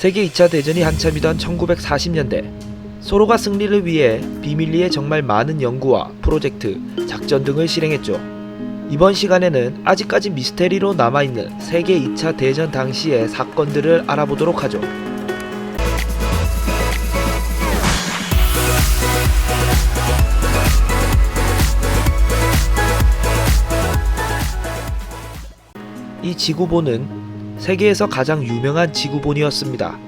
세계 2차 대전이 한참이던 1940년대 서로가 승리를 위해 비밀리에 정말 많은 연구와 프로젝트, 작전 등을 실행했죠. 이번 시간에는 아직까지 미스테리로 남아있는 세계 2차 대전 당시의 사건들을 알아보도록 하죠. 이 지구본은 세계에서 가장 유명한 지구본이었습니다.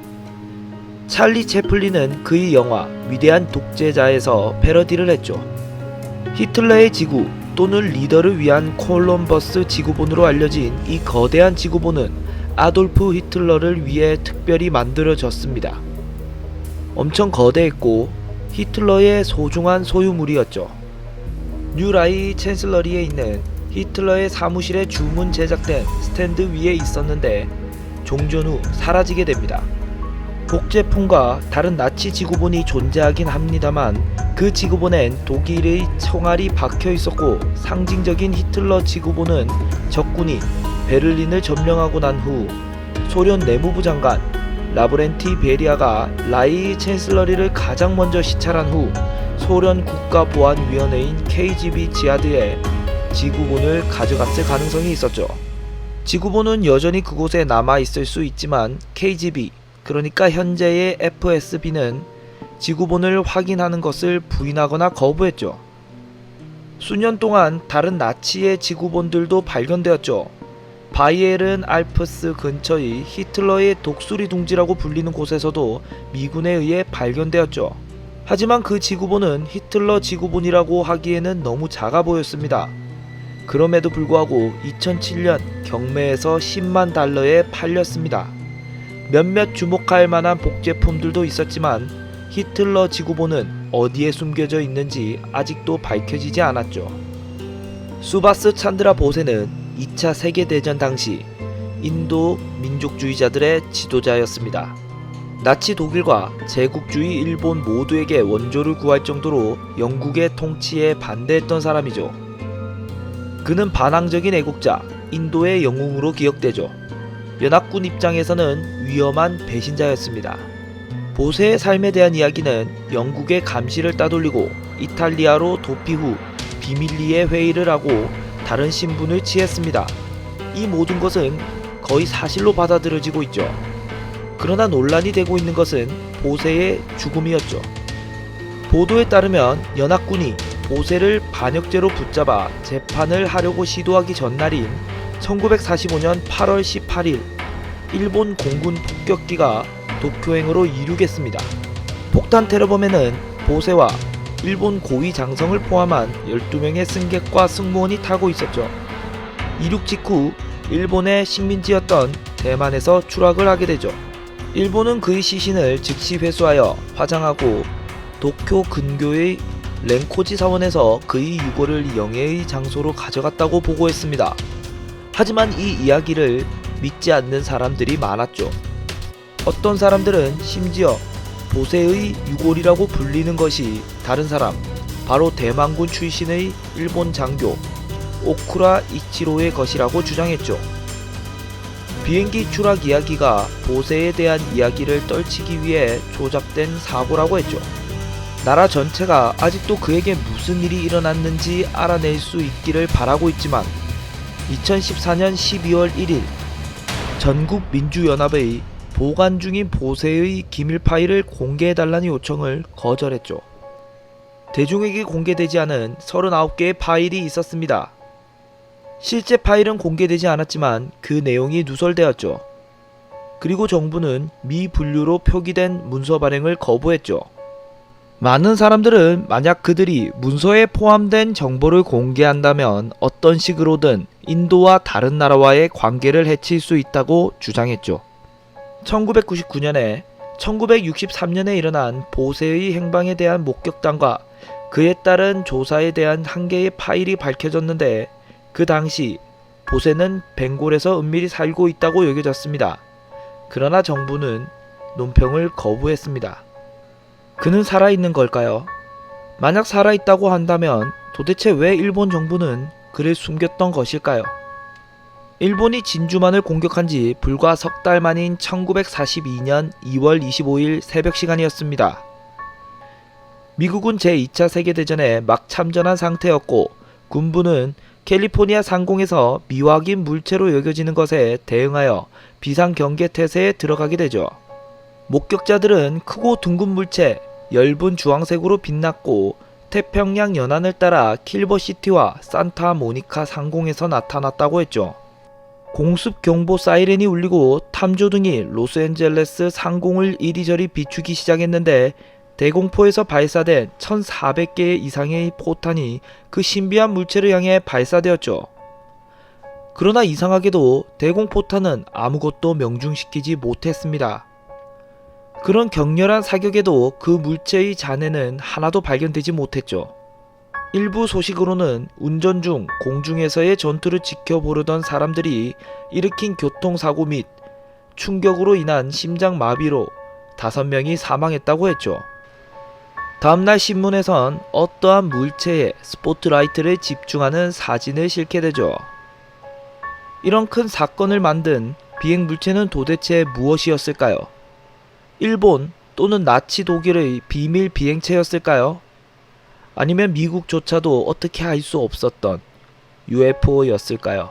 찰리 채플린은 그의 영화 위대한 독재자에서 패러디를 했죠. 히틀러의 지구 또는 리더를 위한 콜럼버스 지구본으로 알려진 이 거대한 지구본은 아돌프 히틀러를 위해 특별히 만들어졌습니다. 엄청 거대했고 히틀러의 소중한 소유물이었죠. 뉴라이 챈슬러리에 있는 히틀러의 사무실에 주문 제작된 스탠드 위에 있었는데 종전 후 사라지게 됩니다. 복제품과 다른 나치 지구본이 존재하긴 합니다만 그 지구본엔 독일의 총알이 박혀 있었고 상징적인 히틀러 지구본은 적군이 베를린을 점령하고 난 후 소련 내무부 장관 라브렌티 베리아가 라이 챈슬러리를 가장 먼저 시찰한 후 소련 국가보안위원회인 KGB 지하드에 지구본을 가져갔을 가능성이 있었죠. 지구본은 여전히 그곳에 남아 있을 수 있지만 KGB 그러니까 현재의 FSB는 지구본을 확인하는 것을 부인하거나 거부했죠. 수년 동안 다른 나치의 지구본들도 발견되었죠. 바이에른 알프스 근처의 히틀러의 독수리 둥지라고 불리는 곳에서도 미군에 의해 발견되었죠. 하지만 그 지구본은 히틀러 지구본이라고 하기에는 너무 작아 보였습니다. 그럼에도 불구하고 2007년 경매에서 10만 달러에 팔렸습니다. 몇몇 주목할 만한 복제품들도 있었지만 히틀러 지구본은 어디에 숨겨져 있는지 아직도 밝혀지지 않았죠. 수바스 찬드라 보세는 2차 세계대전 당시 인도 민족주의자들의 지도자였습니다. 나치 독일과 제국주의 일본 모두에게 원조를 구할 정도로 영국의 통치에 반대했던 사람이죠. 그는 반항적인 애국자, 인도의 영웅으로 기억되죠. 연합군 입장에서는 위험한 배신자였습니다. 보세의 삶에 대한 이야기는 영국의 감시를 따돌리고 이탈리아로 도피 후 비밀리에 회의를 하고 다른 신분을 취했습니다. 이 모든 것은 거의 사실로 받아들여지고 있죠. 그러나 논란이 되고 있는 것은 보세의 죽음이었죠. 보도에 따르면 연합군이 보세를 반역죄로 붙잡아 재판을 하려고 시도하기 전날인 1945년 8월 18일 일본 공군 폭격기가 도쿄행으로 이륙했습니다. 폭탄 테러범에는 보세와 일본 고위 장성을 포함한 12명의 승객과 승무원이 타고 있었죠. 이륙 직후 일본의 식민지였던 대만에서 추락을 하게 되죠. 일본은 그의 시신을 즉시 회수하여 화장하고 도쿄 근교의 렌코지 사원에서 그의 유골을 영예의 장소로 가져갔다고 보고했습니다. 하지만 이 이야기를 믿지 않는 사람들이 많았죠. 어떤 사람들은 심지어 보세의 유골이라고 불리는 것이 다른 사람, 바로 대만군 출신의 일본 장교 오쿠라 이치로의 것이라고 주장했죠. 비행기 추락 이야기가 보세에 대한 이야기를 떨치기 위해 조작된 사고라고 했죠. 나라 전체가 아직도 그에게 무슨 일이 일어났는지 알아낼 수 있기를 바라고 있지만 2014년 12월 1일 전국민주연합의 보관 중인 보세의 기밀 파일을 공개해달라는 요청을 거절했죠. 대중에게 공개되지 않은 39개의 파일이 있었습니다. 실제 파일은 공개되지 않았지만 그 내용이 누설되었죠. 그리고 정부는 미분류로 표기된 문서 발행을 거부했죠. 많은 사람들은 만약 그들이 문서에 포함된 정보를 공개한다면 어떤 식으로든 인도와 다른 나라와의 관계를 해칠 수 있다고 주장했죠. 1999년에 1963년에 일어난 보세의 행방에 대한 목격담과 그에 따른 조사에 대한 한 개의 파일이 밝혀졌는데 그 당시 보세는 벵골에서 은밀히 살고 있다고 여겨졌습니다. 그러나 정부는 논평을 거부했습니다. 그는 살아있는 걸까요? 만약 살아있다고 한다면 도대체 왜 일본 정부는 그를 숨겼던 것일까요? 일본이 진주만을 공격한 지 불과 석 달 만인 1942년 2월 25일 새벽 시간이었습니다. 미국은 제2차 세계대전에 막 참전한 상태였고 군부는 캘리포니아 상공에서 미확인 물체로 여겨지는 것에 대응하여 비상경계 태세에 들어가게 되죠. 목격자들은 크고 둥근 물체, 엷은 주황색으로 빛났고 태평양 연안을 따라 킬버시티와 산타모니카 상공에서 나타났다고 했죠. 공습 경보 사이렌이 울리고 탐조등이 로스앤젤레스 상공을 이리저리 비추기 시작했는데 대공포에서 발사된 1400개 이상의 포탄이 그 신비한 물체를 향해 발사되었죠. 그러나 이상하게도 대공포탄은 아무것도 명중시키지 못했습니다. 그런 격렬한 사격에도 그 물체의 잔해는 하나도 발견되지 못했죠. 일부 소식으로는 운전 중 공중에서의 전투를 지켜보려던 사람들이 일으킨 교통사고 및 충격으로 인한 심장 마비로 다섯 명이 사망했다고 했죠. 다음날 신문에선 어떠한 물체에 스포트라이트를 집중하는 사진을 실게 되죠. 이런 큰 사건을 만든 비행 물체는 도대체 무엇이었을까요? 일본 또는 나치 독일의 비밀 비행체였을까요? 아니면 미국조차도 어떻게 알 수 없었던 UFO였을까요?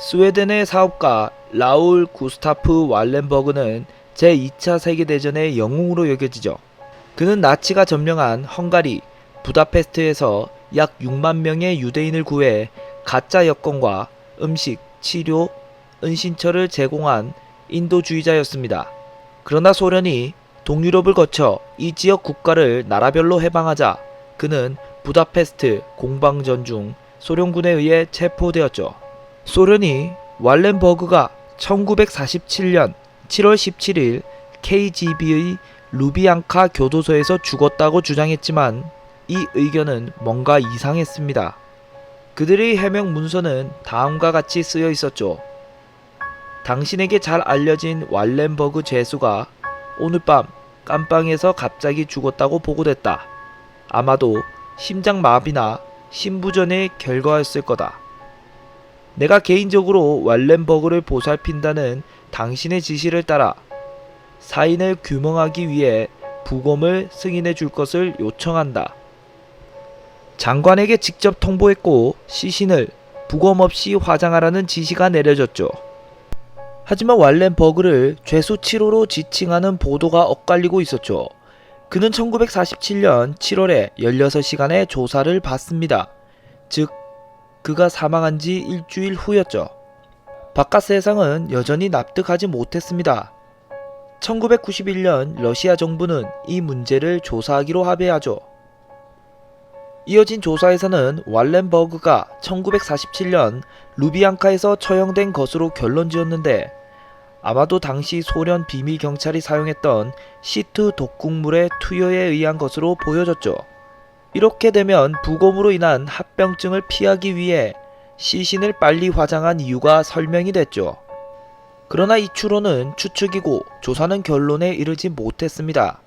스웨덴의 사업가 라울 구스타프 왈렌버그는 제2차 세계대전의 영웅으로 여겨지죠. 그는 나치가 점령한 헝가리 부다페스트에서 약 6만 명의 유대인을 구해 가짜 여권과 음식, 치료, 은신처를 제공한 인도주의자였습니다. 그러나 소련이 동유럽을 거쳐 이 지역 국가를 나라별로 해방하자 그는 부다페스트 공방전 중 소련군에 의해 체포되었죠. 소련이 왈렌버그가 1947년 7월 17일 KGB의 루비앙카 교도소에서 죽었다고 주장했지만 이 의견은 뭔가 이상했습니다. 그들의 해명 문서는 다음과 같이 쓰여 있었죠. 당신에게 잘 알려진 왈렌버그 죄수가 오늘 밤 깜빵에서 갑자기 죽었다고 보고됐다. 아마도 심장 마비나 심부전의 결과였을 거다. 내가 개인적으로 왈렌버그를 보살핀다는 당신의 지시를 따라 사인을 규명하기 위해 부검을 승인해 줄 것을 요청한다. 장관에게 직접 통보했고 시신을 부검 없이 화장하라는 지시가 내려졌죠. 하지만 왈렌버그를 죄수 7호로 지칭하는 보도가 엇갈리고 있었죠. 그는 1947년 7월에 16시간의 조사를 받습니다. 즉, 그가 사망한 지 일주일 후였죠. 바깥 세상은 여전히 납득하지 못했습니다. 1991년 러시아 정부는 이 문제를 조사하기로 합의하죠. 이어진 조사에서는 왈렌버그가 1947년 루비앙카에서 처형된 것으로 결론 지었는데 아마도 당시 소련 비밀 경찰이 사용했던 시트 독극물의 투여에 의한 것으로 보여졌죠. 이렇게 되면 부검으로 인한 합병증을 피하기 위해 시신을 빨리 화장한 이유가 설명이 됐죠. 그러나 이 추론은 추측이고 조사는 결론에 이르지 못했습니다.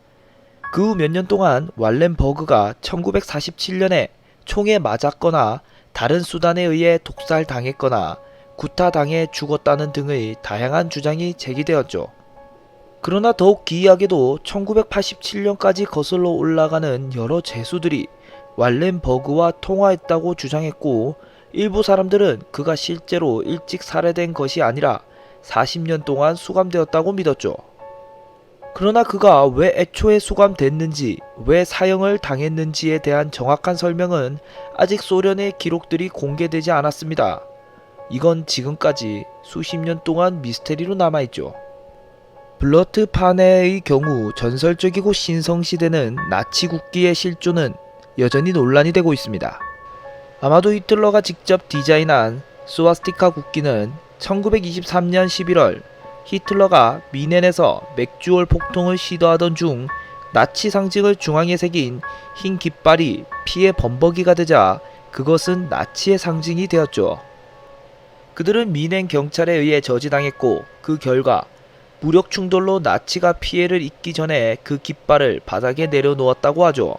그 후 몇 년 동안 왈렌버그가 1947년에 총에 맞았거나 다른 수단에 의해 독살당했거나 구타당해 죽었다는 등의 다양한 주장이 제기되었죠. 그러나 더욱 기이하게도 1987년까지 거슬러 올라가는 여러 죄수들이 왈렌버그와 통화했다고 주장했고 일부 사람들은 그가 실제로 일찍 살해된 것이 아니라 40년 동안 수감되었다고 믿었죠. 그러나 그가 왜 애초에 수감됐는지, 왜 사형을 당했는지에 대한 정확한 설명은 아직 소련의 기록들이 공개되지 않았습니다. 이건 지금까지 수십 년 동안 미스테리로 남아있죠. 블러트 파네의 경우 전설적이고 신성시대는 나치 국기의 실존은 여전히 논란이 되고 있습니다. 아마도 히틀러가 직접 디자인한 스와스티카 국기는 1923년 11월 히틀러가 미넨에서 맥주얼 폭통을 시도하던 중 나치 상징을 중앙에 새긴 흰 깃발이 피해 범벅이가 되자 그것은 나치의 상징이 되었죠. 그들은 미넨 경찰에 의해 저지당했고 그 결과 무력 충돌로 나치가 피해를 입기 전에 그 깃발을 바닥에 내려놓았다고 하죠.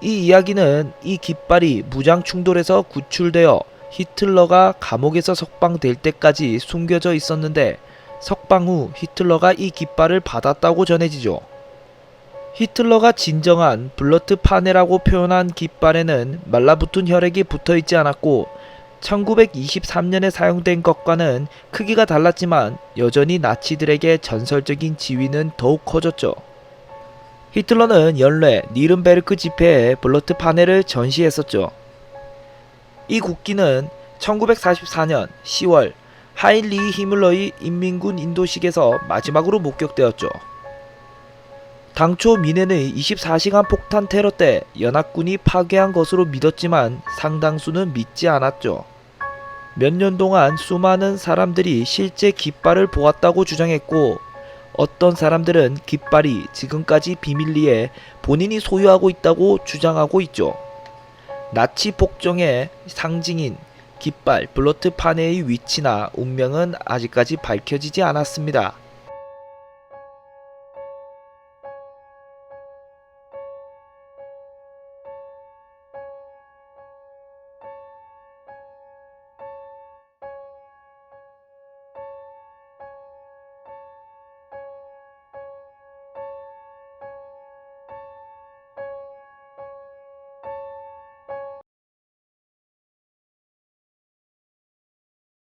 이 이야기는 이 깃발이 무장 충돌에서 구출되어 히틀러가 감옥에서 석방될 때까지 숨겨져 있었는데 석방 후 히틀러가 이 깃발을 받았다고 전해지죠. 히틀러가 진정한 블러트 파네라고 표현한 깃발에는 말라붙은 혈액이 붙어 있지 않았고 1923년에 사용된 것과는 크기가 달랐지만 여전히 나치들에게 전설적인 지위는 더욱 커졌죠. 히틀러는 연례 니른베르크 집회에 블러트 파네를 전시했었죠. 이 국기는 1944년 10월 하인리 히물러의 인민군 인도식에서 마지막으로 목격되었죠. 당초 미넨의 24시간 폭탄 테러 때 연합군이 파괴한 것으로 믿었지만 상당수는 믿지 않았죠. 몇 년 동안 수많은 사람들이 실제 깃발을 보았다고 주장했고 어떤 사람들은 깃발이 지금까지 비밀리에 본인이 소유하고 있다고 주장하고 있죠. 나치 복종의 상징인 깃발 블러트 파네의 위치나 운명은 아직까지 밝혀지지 않았습니다.